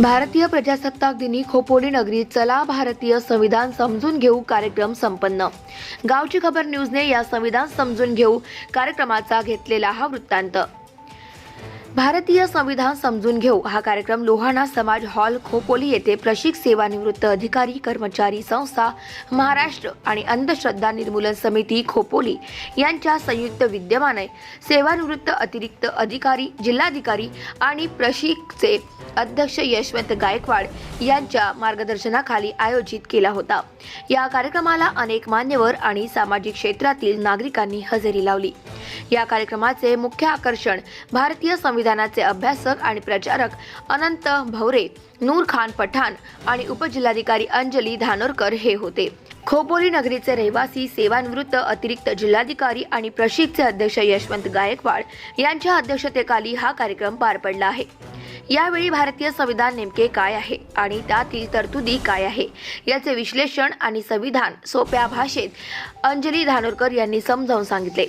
भारतीय प्रजासत्ताक दिनी खोपोली नगरी चला भारतीय संविधान समजून घेऊ कार्यक्रम संपन्न. गावची खबर न्यूजने या संविधान समजून घेऊ कार्यक्रमाचा घेतलेला हा वृत्तांत. भारतीय संविधान समजून घेऊ. हा कार्यक्रम लोहाणा समाज हॉल खोपोली येथे प्रशिक सेवानिवृत्त अधिकारी कर्मचारी संस्था महाराष्ट्र आणि अंधश्रद्धा निर्मूलन समिती खोपोली यांच्या संयुक्त विद्यमाने सेवानिवृत्त अतिरिक्त अधिकारी जिल्हाधिकारी आणि प्रशिकचे अध्यक्ष यशवंत गायकवाड यांच्या मार्गदर्शनाखाली आयोजित केला होता. या कार्यक्रमाला अनेक मान्यवर आणि सामाजिक क्षेत्रातील नागरिकांनी हजेरी लावली. या कार्यक्रमाचे मुख्य आकर्षण भारतीय संविधानाचे अभ्यासक आणि प्रचारक अनंत भवरे नूर खान पठाण आणि उपजिल्हाधिकारी अंजली धानोरकर हे होते. खोपोली नगरीचे रहिवासी सेवानिवृत्त अतिरिक्त जिल्हाधिकारी आणि प्रशिकचे अध्यक्ष यशवंत गायकवाड यांच्या अध्यक्षतेखाली हा कार्यक्रम पार पडला आहे. यावेळी भारतीय संविधान नेमके काय आहे आणि त्यातील तरतुदी काय आहे? याचे विश्लेषण आणि संविधान सोप्या भाषेत अंजली धानोरकर यांनी समजावून सांगितले.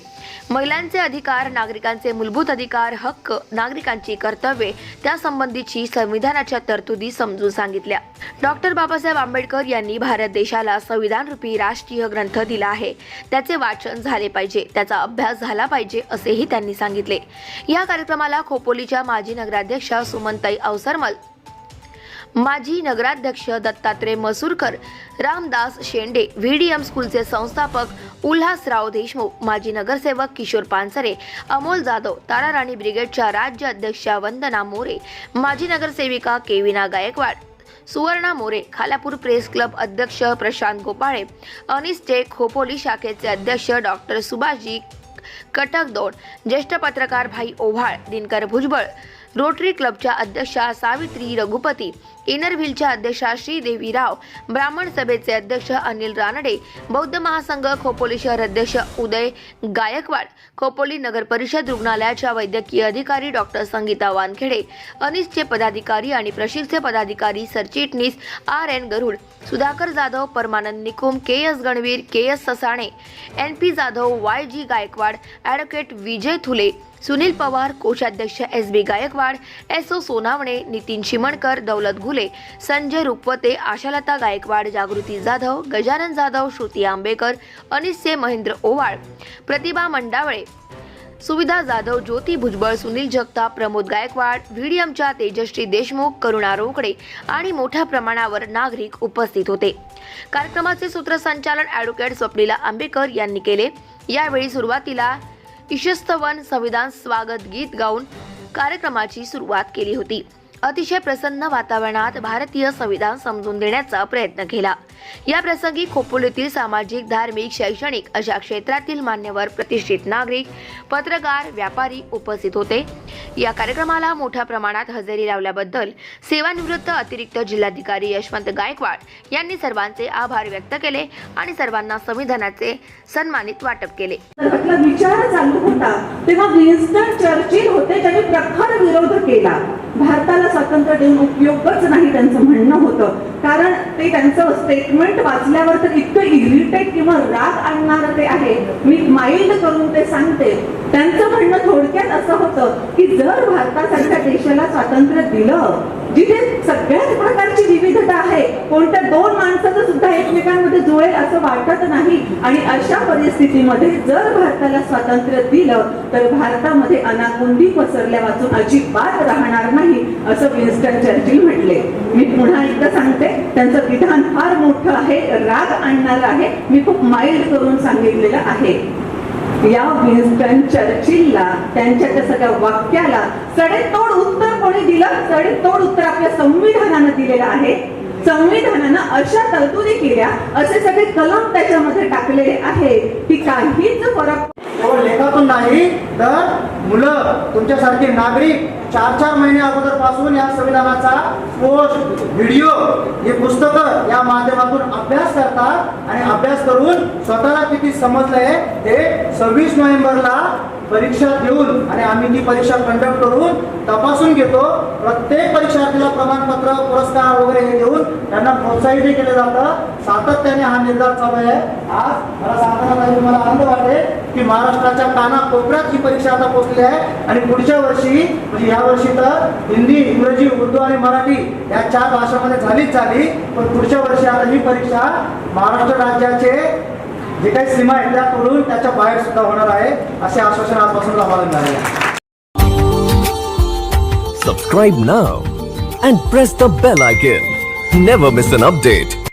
महिलांचे अधिकार नागरिकांचे मूलभूत अधिकार हक्क नागरिकांची कर्तव्ये त्यासंबंधीची संविधानाच्या तरतुदी समजून सांगितल्या. डॉक्टर बाबासाहेब आंबेडकर यांनी भारत देशाला संविधान रूपी राष्ट्रीय ग्रंथ दिला आहे. त्याचे वाचन झाले पाहिजे त्याचा अभ्यास झाला पाहिजे असेही त्यांनी सांगितले. या कार्यक्रमाला खोपोलीच्या माजी नगराध्यक्षा सुमनताई अवसरमल माजी नगराध्यक्ष दत्तात्रय मसूरकर रामदास शेंडे व्हीडीएम स्कूलचे संस्थापक उल्हासराव देशमुख माजी नगरसेवक किशोर पानसरे अमोल जाधव ताराराणी ब्रिगेडच्या राज्य अध्यक्षा वंदना मोरे माजी नगरसेविका केविना गायकवाड सुवर्णा मोरे खालापूर प्रेस क्लब अध्यक्ष प्रशांत गोपाळे अनिस्टे खोपोली शाखेचे अध्यक्ष डॉक्टर सुभाषजी कटकदोड ज्येष्ठ पत्रकार भाई ओव्हाळ दिनकर भुजबळ रोटरी क्लबच्या अध्यक्षा सावित्री रघुपती इनरव्हीलच्या अध्यक्षा श्रीदेवी राव ब्राह्मण सभेचे अध्यक्ष अनिल रानडे बौद्ध महासंघ खोपोली शहर अध्यक्ष उदय गायकवाड खोपोली नगर परिषद रुग्णालयाच्या वैद्यकीय अधिकारी डॉक्टर संगीता वानखेडे अनिसचे पदाधिकारी आणि प्रशिक्षक पदाधिकारी सरचिटणीस आर एन गरुड सुधाकर जाधव परमानंद निकुम के एस गणवीर के S Sasane N P Jadhav Y जी गायकवाड ॲडव्होकेट विजय थुले सुनील पवार कोषाध्यक्ष एस बी गायकवाड एस ओ सोनावणे नितीन शिमणकर दौलत घुले संजय रुपवते आशालता गायकवाड जागृती जाधव गजानन जाधव श्रुती आंबेकर अनिसचे महेंद्र ओवाळ प्रतिभा मंडावळे सुविधा जाधव ज्योती भुजबळ सुनील जगताप प्रमोद गायकवाड व्हीडीएमच्या तेजश्री देशमुख करुणा रोकडे आणि मोठ्या प्रमाणावर नागरिक उपस्थित होते. कार्यक्रमाचे सूत्रसंचालन ॲडव्होकेट स्वप्नीला आंबेकर यांनी केले. यावेळी सुरुवातीला इशस्तवन संविधान स्वागत गीत गाऊन कार्यक्रमाची सुरुवात केली होती. अतिशय प्रसन्न वातावरणात भारतीय संविधान समजून देण्याचा प्रयत्न केला. या प्रसंगी खोपोलीतील सामाजिक धार्मिक शैक्षणिक अशा क्षेत्रातील मान्यवर प्रतिष्ठित नागरिक पत्रकार व्यापारी उपस्थित होते. या कार्यक्रमाला मोठ्या प्रमाणात हजेरी लावल्याबद्दल सेवानिवृत्त अतिरिक्त जिल्हाधिकारी यशवंत गायकवाड यांनी सर्वांचे आभार व्यक्त केले आणि सर्वांना संविधानाचे सन्मानित वाटप केले. विचार चालू होता तेव्हा विन्स्टन चर्चिल होते त्यांनी प्रखर विरोध केला. भारताला स्वातंत्र्य देऊन उपयोगच नाही त्यांचं म्हणणं होतं. कारण ते त्यांचं स्टेटमेंट वाचल्यावर तर इतकं इरिटेट किंवा राग आणणार ते आहे. मी माइल्ड करून ते सांगते. त्यांचं म्हणणं थोडक्यात असं होतं की जर भारतासारख्या देशाला स्वातंत्र्य दिलं जिथे सगळ्याच आहे. कोणत्या दोन माणसाचं सुद्धा एकमेकांमध्ये जुळेल असं वाटत नाही. आणि अशा परिस्थितीमध्ये जर भारताला स्वातंत्र्य दिलं तर भारतामध्ये अनाकुंदी पसरल्या वाचून अजिबात राहणार नाही असं विन्स्टन चर्चिल म्हटले. मी पुन्हा एकदा सांगते त्यांचं विधान फार मोठं आहे राग आणणार आहे. मी खूप माइल्ड करून सांगितलेलं आहे. या विन्स्टन चर्चिलला त्यांच्या त्या सगळ्या वाक्याला सडेतोड उत्तर कोणी दिलं? सडेतोड उत्तर आपल्या संविधानानं दिलेलं आहे. संविधानानं अशा तरतुदी केल्या असे सगळे कलम त्याच्यामध्ये टाकलेले आहे की काहीच फरक हो, लेखातून नाही तर मुलं तुमच्यासारखे नागरिक चार चार महिने अगोदरपासून या संविधानाचा पोस्ट व्हिडिओ हे पुस्तकं या माध्यमातून अभ्यास करतात आणि अभ्यास करून स्वतःला किती समजलंय ते सव्वीस नोव्हेंबरला परीक्षा देऊन आणि आम्ही ती परीक्षा कंडक्ट करून तपासून घेतो. प्रत्येक परीक्षार्थीला प्रमाणपत्र पुरस्कार वगैरे हे देऊन त्यांना प्रोत्साहित केलं जातं. सातत्याने हा निर्धार चालू आहे. आज मला सांगताना मला आनंद वाटेल की महाराष्ट्राच्या कानाकोपऱ्यात ही परीक्षा आता पोहोचली आहे. आणि पुढच्या वर्षी म्हणजे या वर्षी तर हिंदी इंग्रजी उर्दू आणि मराठी या चार भाषांमध्ये झालीच झाली पण पुढच्या वर्षी आता ही परीक्षा महाराष्ट्र राज्याचे जे काही सीमा आहेत त्या तोडून त्याच्या बाहेर सुद्धा होणार आहे असे आश्वासन आजपासून आम्हाला मिळाले subscribe now and press the bell icon never miss an update.